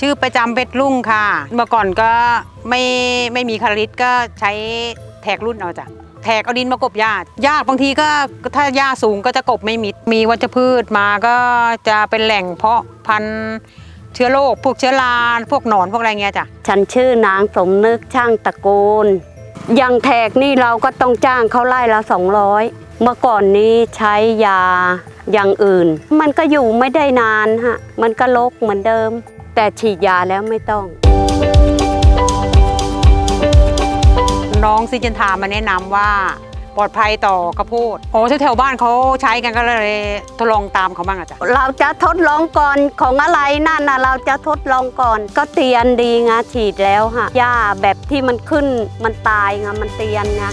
ชื่อประจำเพชรลุ่งค่ะ เมื่อก่อนก็ไม่ไม่มีคาริสก็ใช้แทกรุ่นเอาจ้ะแทกเอาดินมากบหญ้าหญ้าบางทีก็ถ้าหญ้าสูงก็จะกบไม่มิด มีวัชพืชมาก็จะเป็นแหล่งเพาะพันธุ์เชื้อโรคพวกเชื้อราพวกหนอนพวกอะไรเงี้ยจ้ะ ฉันชื่อนางสมนึกช่างตะโกนอย่างแทกนี่เราก็ต้องจ้างเขาไล่ละ200 เมื่อก่อนนี้ใช้ยาอย่างอื่น มันก็อยู่ไม่ได้นานฮะ มันก็ลกเหมือนเดิม แต่ฉีดยาแล้วไม่ต้อง น้องซิเจนทามาแนะนำว่าปลอดภัยต่อข้าวโพดโอ้แถวๆบ้านเขาใช้กันก็เลยทดลองตามเขาบ้างอะจ้ะเราจะทดลองก่อนของอะไรนั่นนะเราจะทดลองก่อน ก็เตียนดีไงฉีดแล้วฮะหญ้าแบบที่มันขึ้นมันตายไงมันเตียนไง